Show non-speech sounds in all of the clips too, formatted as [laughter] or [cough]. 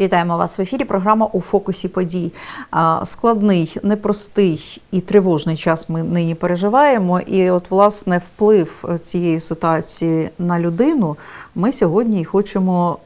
Вітаємо вас в ефірі. Програма у фокусі подій. Складний, непростий і тривожний час ми нині переживаємо. І, от, власне, вплив цієї ситуації на людину ми сьогодні і хочемо.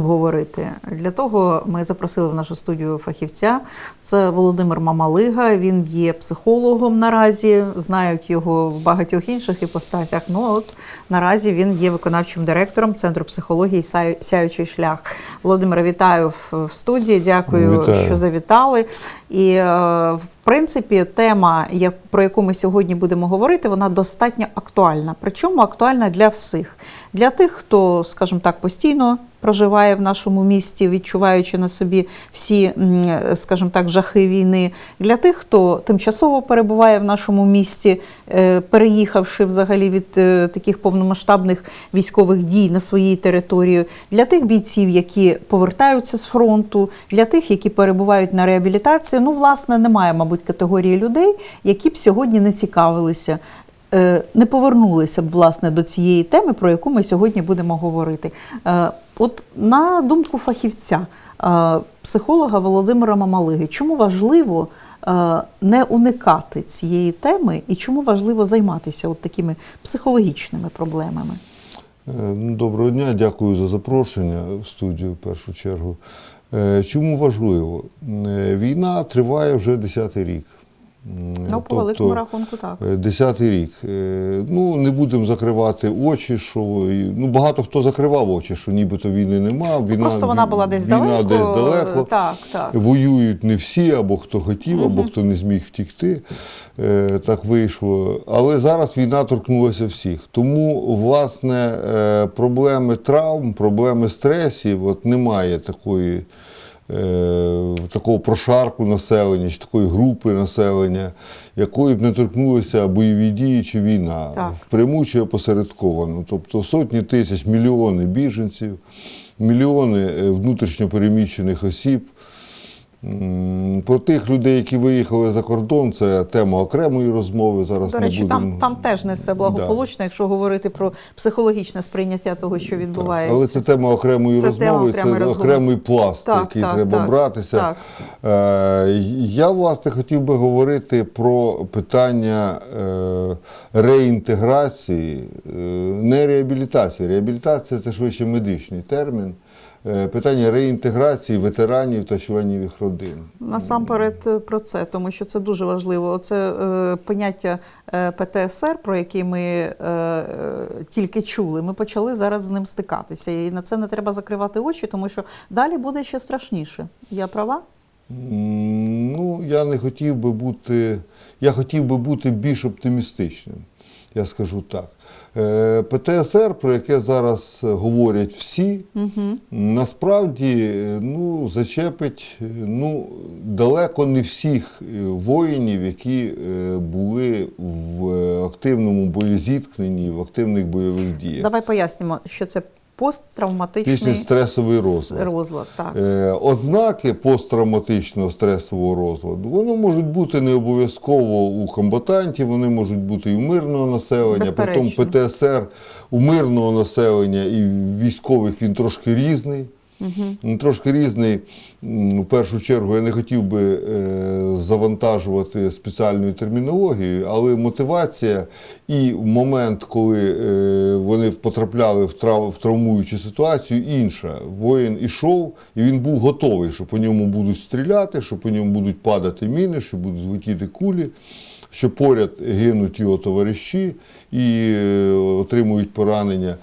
Обговорити для того ми запросили в нашу студію фахівця. Це Володимир Мамалига. Він є психологом наразі. Знають його в багатьох інших іпостасях. Ну от наразі він є виконавчим директором Центру психології «Сяю- Сяючий шлях. Володимире, вітаю в- студії. Дякую, Вітаю. що завітали. І е, в принципі, тема, про яку ми сьогодні будемо говорити, вона достатньо актуальна. Причому актуальна для всіх. Для тих, хто, скажімо так, постійно проживає в нашому місті, відчуваючи на собі всі, скажімо так, жахи війни. Для тих, хто тимчасово перебуває в нашому місті, е, переїхавши взагалі від е, таких повномасштабних військових дій на своїй території, для тих бійців, які повертаються з фронту, для тих, які перебувають на реабілітації. Ну, власне, немає, мабуть, категорії людей, які б сьогодні не цікавилися. е, Не повернулися б власне до цієї теми, про яку ми сьогодні будемо говорити. От на думку фахівця, е, психолога Володимира Мамалиги, чому важливо е, не уникати цієї теми і чому важливо займатися от такими психологічними проблемами? Е, ну, Доброго дня, дякую за запрошення в студію в першу чергу. Чому важливо? Війна триває вже 10-й рік. Ну, по великому рахунку, так. е, 10-й рік. Е, Ну, не будемо закривати очі, що ну, багато хто закривав очі, що нібито війни нема. Війна, Просто вона була десь війна далеко. десь далеко. Так, так. Воюють не всі, або хто хотів, або хто не зміг втікти. Е, Так вийшло. Але зараз війна торкнулася всіх. Тому, власне, проблеми травм, проблеми стресів, от немає такої. Е, Такого прошарку населення чи такої групи населення, якої б не торкнулися бойові дії чи війна, Так. впряму чи опосередковано. Тобто сотні тисяч, мільйони біженців, мільйони внутрішньопереміщених внутрішньо переміщених осіб. Про тих людей, які виїхали за кордон, це тема окремої розмови. Зараз До не речі, будемо... там, там теж не все благополучно, якщо говорити про психологічне сприйняття того, що відбувається. Але це тема окремої Це тема розмови, окремої це розмови. окремий пласт, Так, який так, треба так, братися. так. Е, я, власне, хотів би говорити про питання е, реінтеграції, е, не реабілітації. Реабілітація це швидше медичний термін. Е, Питання реінтеграції ветеранів та членів їх родин. Насамперед е, про це, тому що це дуже важливо. Оце е, поняття е, ПТСР, про яке ми е, тільки чули, ми почали зараз з ним стикатися. І на це не треба закривати очі, тому що далі буде ще страшніше. Я права? Ну, я не хотів би бути, я хотів би бути більш оптимістичним, я скажу так. Е, ПТСР, про яке зараз говорять всі, насправді е, ну, зачепить е, ну, далеко не всіх воїнів, які були в активному боєзіткненні, в активних бойових діях. Давай пояснимо, що це посттравматичний Після стресовий розлад. розлад. Так. Е, Ознаки посттравматичного стресового розладу вони можуть бути не обов'язково у комбатантів, вони можуть бути і у мирного населення. Безперечно. ПТСР у мирного населення і військових він трошки різний. Він трошки різний. В першу чергу я не хотів би е, завантажувати спеціальною термінологією, але мотивація і момент, коли е, вони потрапляли в, трав, в травмуючу ситуацію, інша. Воїн ішов, і він був готовий, що по ньому будуть стріляти, що по ньому будуть падати міни, що будуть летіти кулі що поряд гинуть його товариші і е, отримують поранення.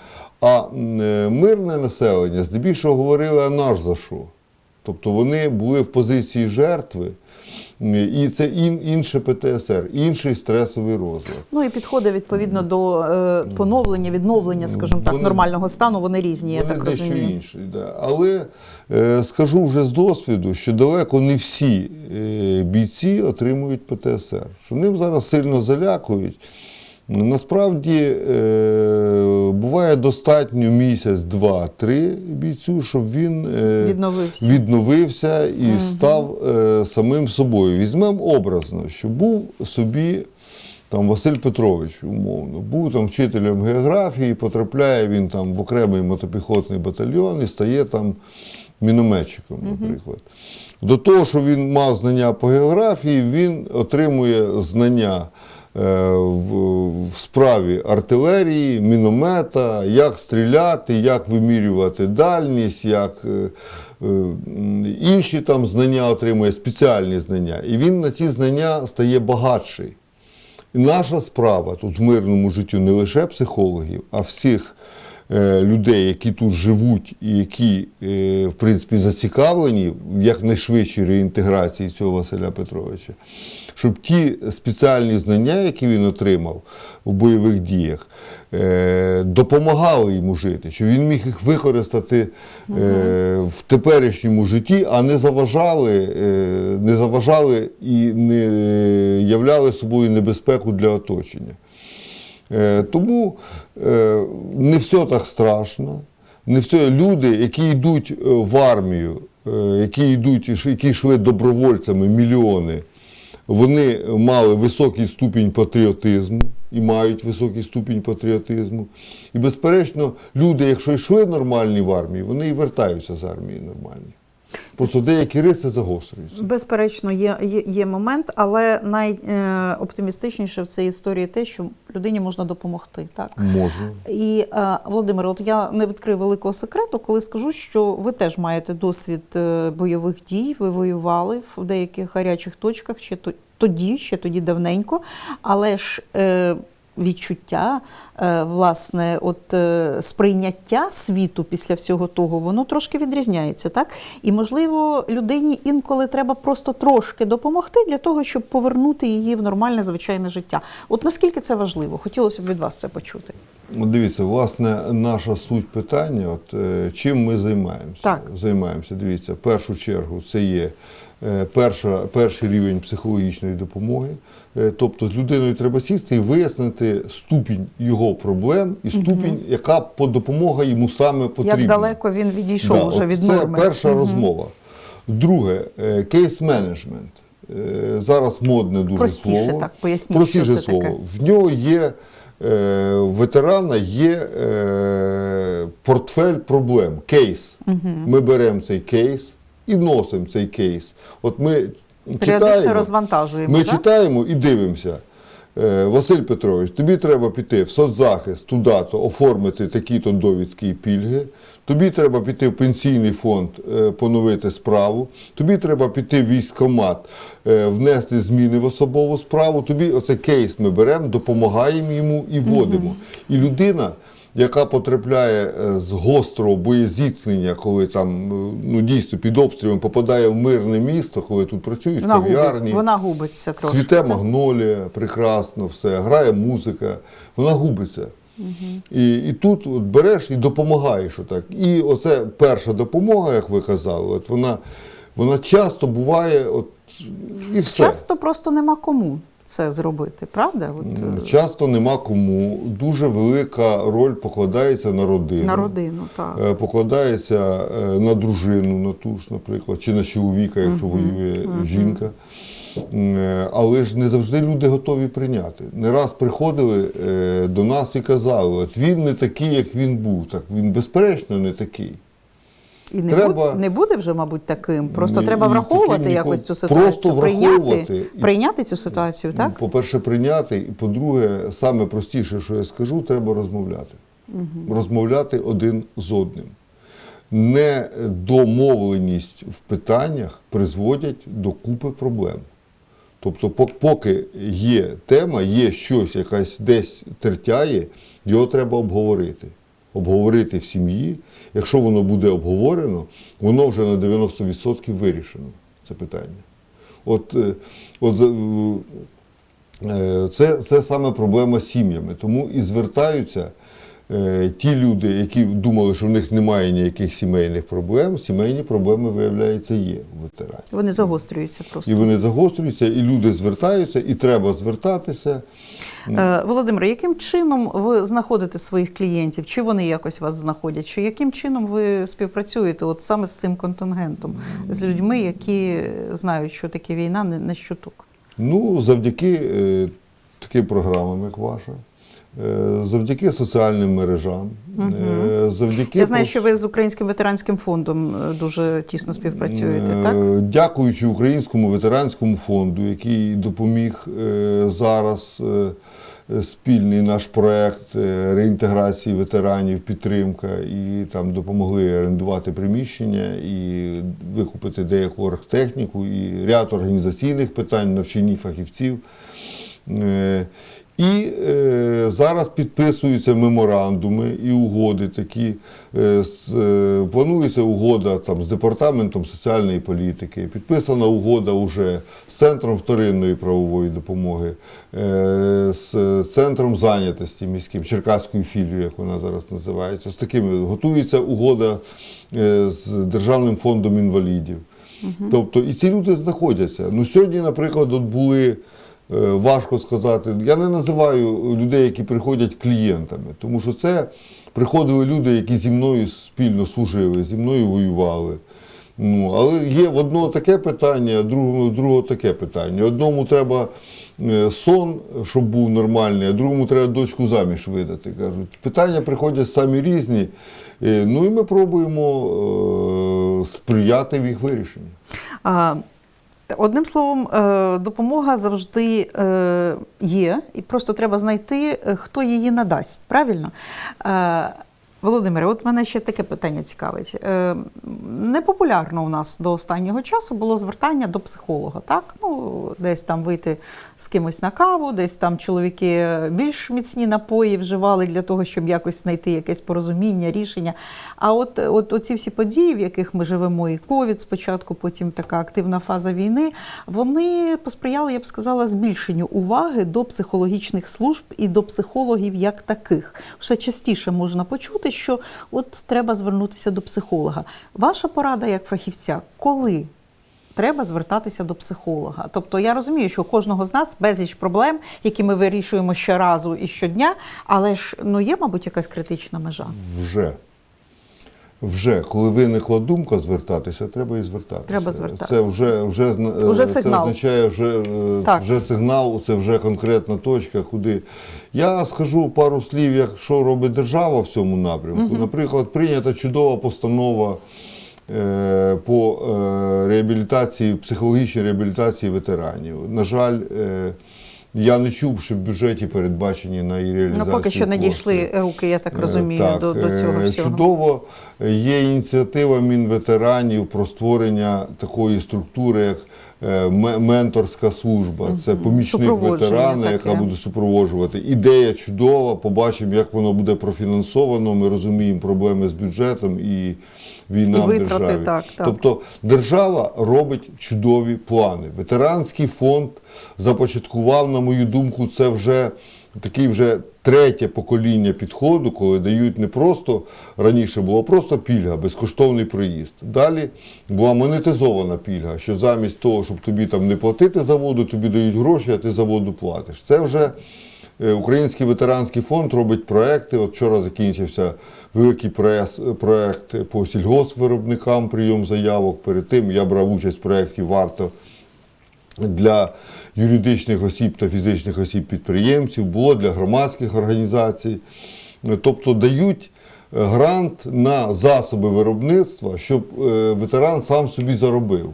А е, мирне населення здебільшого говорили, а наш за що? Тобто вони були в позиції жертви, і це ін, інше ПТСР, інший стресовий розлад. Ну і підходи відповідно до е, поновлення, відновлення, скажімо так, Вони- нормального стану, вони різні, я Вони так дещо розумію. інші. Да. Але е, скажу вже з досвіду, що далеко не всі е, бійці отримують ПТСР, що ним зараз сильно залякують. Насправді е, буває достатньо місяць, два, три бійцю, щоб він е, Відновився. відновився і став е, самим собою. Візьмемо образно, що був собі там Василь Петрович, умовно, був там вчителем географії, потрапляє він там в окремий мотопіхотний батальйон і стає там мінометчиком, наприклад. До того, що він мав знання по географії, він отримує знання в, в справі артилерії, міномета, як стріляти, як вимірювати дальність, як е, е, інші там знання отримує, спеціальні знання. І він на ці знання стає багатший. І наша справа тут в мирному житті не лише психологів, а всіх е, людей, які тут живуть і які, е, в принципі, зацікавлені в якнайшвидшій реінтеграції цього Василя Петровича, щоб ті спеціальні знання, які він отримав в бойових діях, е, допомагали йому жити, щоб він міг їх використати е, в теперішньому житті, а не заважали, е, не заважали і не являли собою небезпеку для оточення. Тому не все так страшно. Не все люди, які йдуть в армію, які йдуть, які йшли добровольцями, мільйони, вони мали високий ступінь патріотизму і мають високий ступінь патріотизму. І, безперечно, люди, якщо йшли нормальні в армії, вони і вертаються з армії нормальні. Просто деякі риси загострюються. Безперечно, є, є, є момент, але найоптимістичніше в цій історії те, що людині можна допомогти. Так? Можна. І е, Володимир, от я не відкрию великого секрету, коли скажу, що ви теж маєте досвід е, бойових дій. Ви воювали в деяких гарячих точках ще то- тоді, ще тоді давненько, але ж. Е, Відчуття, е, власне, от е, сприйняття світу після всього того, воно трошки відрізняється, так? І можливо, людині інколи треба просто трошки допомогти для того, щоб повернути її в нормальне звичайне життя. От наскільки це важливо? Хотілося б від вас це почути. Дивіться, власне, наша суть питання, от, е, чим ми займаємося. Так. Займаємося. Дивіться, в першу чергу це є перша, перший рівень психологічної допомоги. Е, Тобто з людиною треба сісти і вияснити ступінь його проблем і ступінь, яка по допомога йому саме потрібна. Як далеко він відійшов Да, вже от від це перша Мгм. розмова. Друге, кейс менеджмент. Зараз модне дуже Простіше слово. так, поясніть, Простіше що це слово. таке. В нього є е, ветерана є е, портфель проблем, кейс. Ми беремо цей кейс і носимо цей кейс. От ми читаємо, розвантажуємо. ми так? читаємо і дивимося. Е, Василь Петрович, тобі треба піти в соцзахист туди-то, оформити такі-то довідки і пільги. Тобі треба піти в пенсійний фонд, е, поновити справу. Тобі треба піти в військкомат, е, внести зміни в особову справу. Тобі оце кейс ми беремо, допомагаємо йому і вводимо. І людина, яка потрапляє е, з гострого боєзіткнення, коли там е, ну дійсно під обстрілом попадає в мирне місто, коли тут працюють Вона, кав'ярні. губить, вона губиться трошки. Цвіте магнолія, прекрасно все, грає музика, вона губиться. І, і тут от береш і допомагаєш отак. І оце перша допомога, як ви казали, от вона, вона часто буває, от, і все. Часто просто нема кому це зробити, правда? От, е, Часто нема кому. Дуже велика роль покладається на родину. на родину, так. Е, Покладається е, на дружину, на ту ж, наприклад, чи на чоловіка, якщо воює жінка. Е, Але ж не завжди люди готові прийняти. Не раз приходили до нас і казали, от він не такий, як він був. Так він безперечно не такий. І не, треба- буде, не буде вже, мабуть, таким. Просто Ні, треба враховувати таким якось цю ситуацію. Просто прийняти, і- прийняти цю ситуацію, так? По-перше, прийняти, і по-друге, саме простіше, що я скажу, треба розмовляти. Розмовляти один з одним. Недомовленість в питаннях призводять до купи проблем. Тобто, поки є тема, є щось, якась десь тертяє, його треба обговорити. Обговорити в сім'ї. Якщо воно буде обговорено, воно вже на 90% вирішено. Це питання. От, е, от в- е, це, це саме проблема з сім'ями. Тому і звертаються е, ті люди, які думали, що в них немає ніяких сімейних проблем. Сімейні проблеми, виявляється, є у ветеранів. Вони загострюються просто. І вони загострюються, і люди звертаються, і треба звертатися. Е, Володимире, яким чином ви знаходите своїх клієнтів? Чи вони якось вас знаходять? Чи яким чином ви співпрацюєте от саме з цим контингентом, з людьми, які знають, що таке війна, не, щуток? Ну, завдяки е, таким програмам, як ваша, завдяки соціальним мережам, е, завдяки Я знаю, що ви з Українським ветеранським фондом е, дуже тісно співпрацюєте, Е, так? Дякуючи Українському ветеранському фонду, який допоміг е, зараз е, е, спільний наш проект е, реінтеграції ветеранів, підтримка, і там допомогли орендувати приміщення і викупити деяку оргтехніку, і ряд організаційних питань, навчання фахівців. І е, зараз підписуються меморандуми і угоди такі. Е, з, е, планується угода там, з департаментом соціальної політики. Підписана угода вже з центром вторинної правової допомоги, е, з центром зайнятості міським, Черкаською філією, як вона зараз називається. З такими готується угода е, з Державним фондом інвалідів. Тобто і ці люди знаходяться. Ну сьогодні, наприклад, от були. Е, Важко сказати. Я не називаю людей, які приходять клієнтами, тому що це приходили люди, які зі мною спільно служили, зі мною воювали. Ну, але є в одного таке питання, другому другого таке питання. Одному треба е, сон, щоб був нормальний, а другому треба дочку заміж видати. Кажуть, питання приходять самі різні. Е, Ну і ми пробуємо е, сприяти в їх вирішенні. А, Одним словом, е, допомога завжди е, є, і просто треба знайти, е, хто її надасть. Правильно? Володимире, от мене ще таке питання цікавить. Е, Непопулярно у нас до останнього часу було звертання до психолога, так? Ну, десь там вийти з кимось на каву, десь там чоловіки більш міцні напої вживали для того, щоб якось знайти якесь порозуміння, рішення. А от, от оці всі події, в яких ми живемо, і ковід спочатку, потім така активна фаза війни, вони посприяли, я б сказала, збільшенню уваги до психологічних служб і до психологів як таких. Все частіше можна почути, що от треба звернутися до психолога. Ваша порада як фахівця, коли? Треба звертатися до психолога. Тобто я розумію, що у кожного з нас безліч проблем, які ми вирішуємо щоразу і щодня, але ж ну є, мабуть, якась критична межа. Вже. Вже, коли виникла думка звертатися, треба і звертатися. Треба звертатися. Це вже, вже, Уже е, сигнал. Це означає вже, е, Так. вже сигнал, це вже конкретна точка, куди. Я скажу пару слів, як що робить держава в цьому напрямку. Наприклад, прийнята чудова постанова е, по реабілітації, психологічній реабілітації ветеранів. На жаль, я не чув, що в бюджеті передбачені на її Ну поки що не дійшли руки, я так Е, розумію, так, до, до цього е, всього. Чудово є ініціатива Мінветеранів про створення такої структури, як е, менторська служба. Це помічник ветерана, таке. яка буде супроводжувати. Ідея чудова. Побачимо, як воно буде профінансовано. Ми розуміємо проблеми з бюджетом і війна І в державі. так, так. Тобто держава робить чудові плани. Ветеранський фонд започаткував, на мою думку, це вже такий вже третє покоління підходу, коли дають не просто раніше було просто пільга, безкоштовний проїзд. Далі була монетизована пільга, що замість того, щоб тобі там не платити за воду, тобі дають гроші, а ти за воду платиш. Це вже Е, Український ветеранський фонд робить проекти. От вчора закінчився великий проект по сільгоспвиробникам, прийом заявок. Перед тим я брав участь в проєкті Варто для юридичних осіб та фізичних осіб підприємців, було для громадських організацій. Тобто дають е, грант на засоби виробництва, щоб е, ветеран сам собі заробив.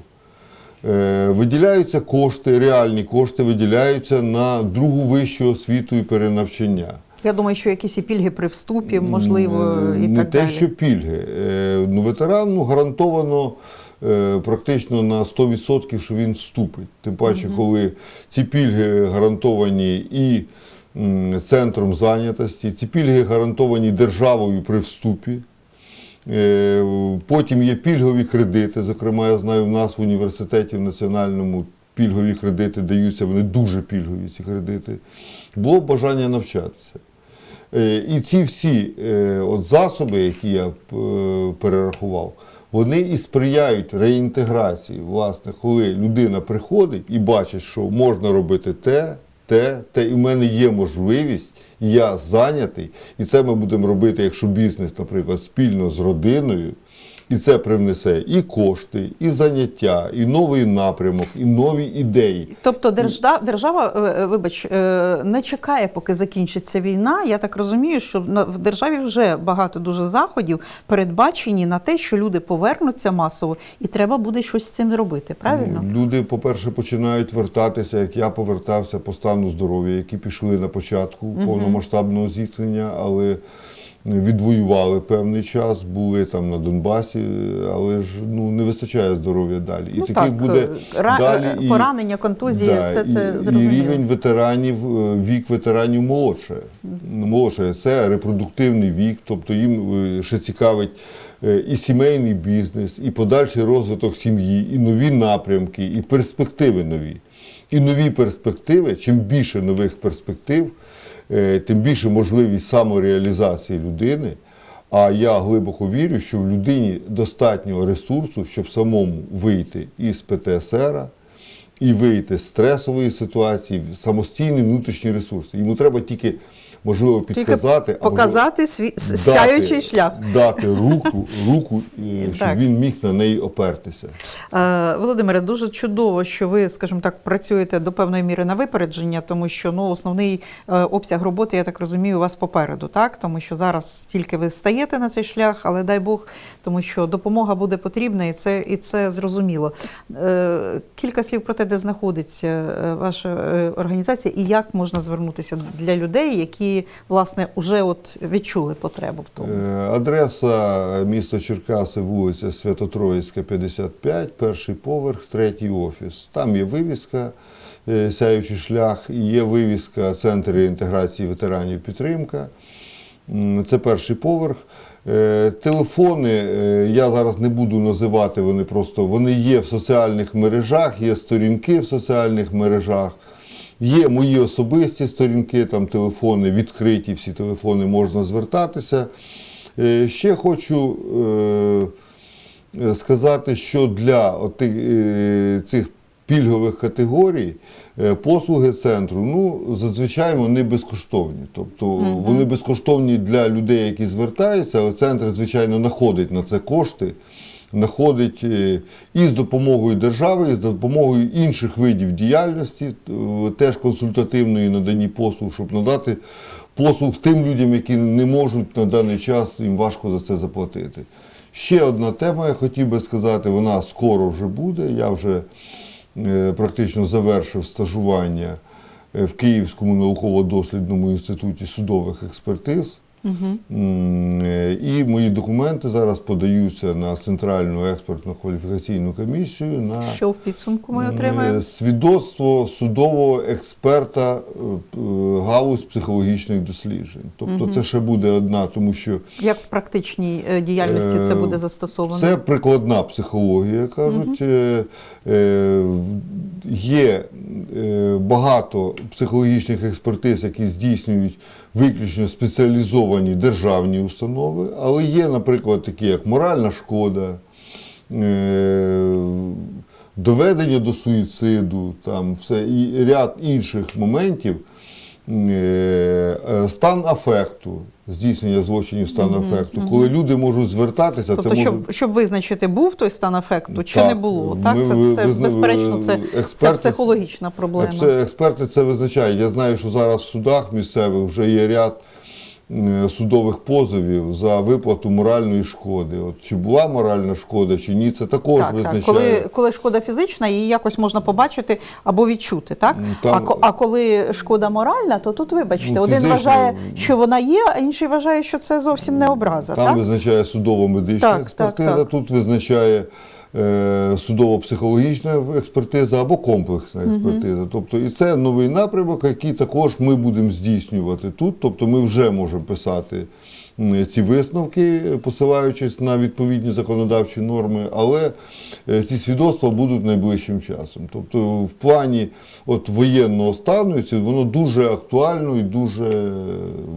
Е, Виділяються кошти, реальні кошти виділяються на другу вищу освіту і перенавчання. Я думаю, що якісь і пільги при вступі, можливо, і не так те, далі. що пільги. Ну, ветерану гарантовано практично на 100%, що він вступить. Тим паче, коли ці пільги гарантовані і центром зайнятості, ці пільги гарантовані державою при вступі. Е, Потім є пільгові кредити. Зокрема, я знаю, в нас в університеті в національному пільгові кредити даються, вони дуже пільгові, ці кредити. Було б бажання навчатися. Е, І ці всі е, от засоби, які я е, перерахував, вони і сприяють реінтеграції. Власне, коли людина приходить і бачить, що можна робити те, те, те, і в мене є можливість, я зайнятий, і це ми будемо робити, якщо бізнес, наприклад, спільно з родиною. І це привнесе і кошти, і заняття, і новий напрямок, і нові ідеї. Тобто держава, держава, е, вибач, е, не чекає, поки закінчиться війна. Я так розумію, що в державі вже багато дуже заходів передбачені на те, що люди повернуться масово, і треба буде щось з цим робити. Правильно? Ну, Люди, по-перше, починають вертатися, як я повертався по стану здоров'я, які пішли на початку повномасштабного зіткнення, але відвоювали певний час, були там на Донбасі, але ж ну не вистачає здоров'я далі. І Ну, таких так, буде е, ра- далі е, поранення, контузії, все це і, зрозуміло. І рівень ветеранів, е, вік ветеранів молодше. Молодше це репродуктивний вік, тобто їм ще цікавить і сімейний бізнес, і подальший розвиток сім'ї, і нові напрямки, і перспективи нові. І нові перспективи, чим більше нових перспектив, тим більше можливість самореалізації людини. А я глибоко вірю, що в людині достатньо ресурсу, щоб самому вийти із ПТСР і вийти з стресової ситуації, самостійний внутрішній ресурс. Йому треба тільки, можливо, підказати, а показати свій сяючий шлях. дати руку, руку е, [laughs] щоб Так. він міг на неї опертися. Е, Володимире, дуже чудово, що ви, скажімо так, працюєте до певної міри на випередження, тому що ну основний е, обсяг роботи, я так розумію, у вас попереду, так тому що зараз тільки ви стаєте на цей шлях, але дай Бог, тому що допомога буде потрібна, і це і це зрозуміло. Кілька слів про те, де знаходиться ваша організація, і як можна звернутися для людей, які власне вже от відчули потребу в тому. Е, Адреса міста Черкаси, вулиця Свято-Троїцька, 55, перший поверх, третій офіс. Там є вивіска е, Сяючий шлях, є вивіска Центр інтеграції ветеранів підтримка. Це перший поверх. Е, Телефони я зараз не буду називати, вони просто вони є в соціальних мережах, є сторінки в соціальних мережах. Є мої особисті сторінки, там телефони відкриті, всі телефони можна звертатися. Е, Ще хочу е, сказати, що для е, цих пільгових категорій послуги центру ну, зазвичай вони безкоштовні. Тобто вони безкоштовні для людей, які звертаються, але центр, звичайно, знаходить на це кошти. Знаходить е, і з допомогою держави, і з допомогою інших видів діяльності, е, теж консультативної надані послуг, щоб надати послуг тим людям, які не можуть на даний час, їм важко за це заплатити. Ще одна тема, я хотів би сказати, вона скоро вже буде. Я вже е, практично завершив стажування в Київському науково-дослідному інституті судових експертиз. Е, І мої документи зараз подаються на Центральну експертну кваліфікаційну комісію на Що в підсумку ми е, отримаємо? свідоцтво судового експерта е, галузь психологічних досліджень. Тобто це ще буде одна, тому що Як в практичній діяльності це буде застосовано? це прикладна психологія, кажуть. Е, Є багато психологічних експертиз, які здійснюють виключно спеціалізовані державні установи, але є, наприклад, такі як моральна шкода, е, доведення до суїциду, там все, і ряд інших моментів. Е, Стан афекту, здійснення злочинів стан ефекту, коли люди можуть звертатися, Тобто, це може щоб, щоб визначити, був той стан ефекту чи Так, не було. Так, ми це, це визна- безперечно, це, це психологічна проблема. Це експерти це визначають. Я знаю, що зараз в судах місцевих вже є ряд судових позовів за виплату моральної шкоди. От чи була моральна шкода, чи ні, це також Так, визначає. так. Коли, коли шкода фізична, її якось можна побачити або відчути, так? Там- А, а коли шкода моральна, то тут, вибачте, Ну, один фізична, вважає, що вона є, а інший вважає, що це зовсім не образа. Там так? визначає судово-медична Так, так, експертиза, так. тут визначає судово-психологічна експертиза або комплексна експертиза. Тобто, і це новий напрямок, який також ми будемо здійснювати тут. Тобто ми вже можемо писати ці висновки, посилаючись на відповідні законодавчі норми, але е, ці свідоцтва будуть найближчим часом. Тобто, в плані от воєнного стану воно дуже актуально і дуже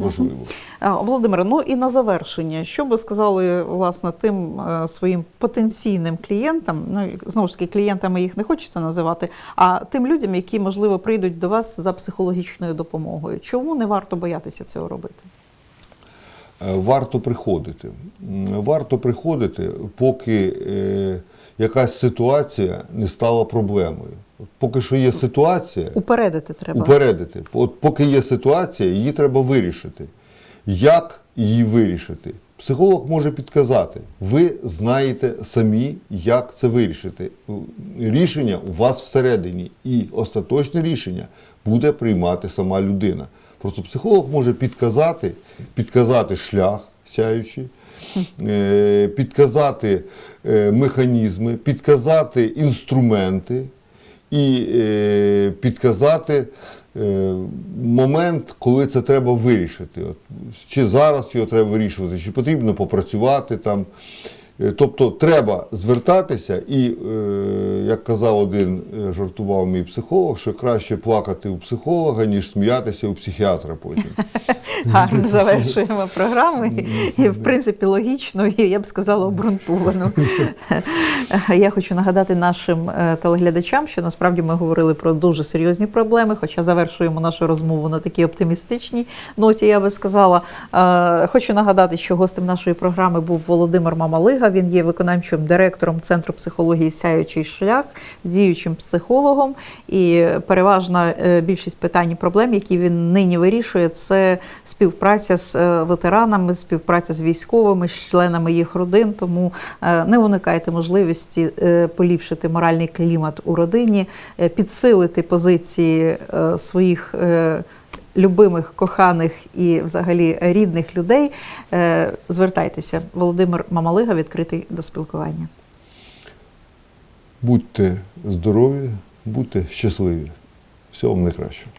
важливо. А, Володимире, ну і на завершення, що би сказали власне тим е, своїм потенційним клієнтам? Ну знову ж таки, клієнтами їх не хочеться називати, а тим людям, які можливо прийдуть до вас за психологічною допомогою. Чому не варто боятися цього робити? Е, варто приходити. Варто приходити, поки е, якась ситуація не стала проблемою. От Поки що є ситуація, Упередити треба. упередити. От поки є ситуація, її треба вирішити. Як її вирішити? Психолог може підказати. Ви знаєте самі, як це вирішити. Рішення у вас всередині, і остаточне рішення буде приймати сама людина. Просто психолог може підказати, підказати шлях сяючий, е, підказати е, механізми, підказати інструменти і е, підказати момент, коли це треба вирішити. Чи зараз його треба вирішувати, чи потрібно попрацювати там. Е, Тобто треба звертатися, і, е, як казав один, е, жартував мій психолог, що краще плакати у психолога, ніж сміятися у психіатра потім. [laughs] Гарно завершуємо програму. І, в принципі, логічно, і я б сказала, обґрунтовано. [laughs] Я хочу нагадати нашим телеглядачам, що насправді ми говорили про дуже серйозні проблеми, хоча завершуємо нашу розмову на такій оптимістичній ноті, я би сказала. Хочу нагадати, що гостем нашої програми був Володимир Мамалига. Він є виконавчим директором Центру психології Сяючий шлях, діючим психологом. І переважна е, більшість питань і проблем, які він нині вирішує, це співпраця з е, ветеранами, співпраця з військовими, з членами їх родин. Тому е, не уникайте можливості поліпшити моральний клімат у родині, підсилити позиції своїх. Любимих, коханих і взагалі рідних людей Е, звертайтеся. Володимир Мамалига відкритий до спілкування. Будьте здорові, будьте щасливі. Всього вам найкращого.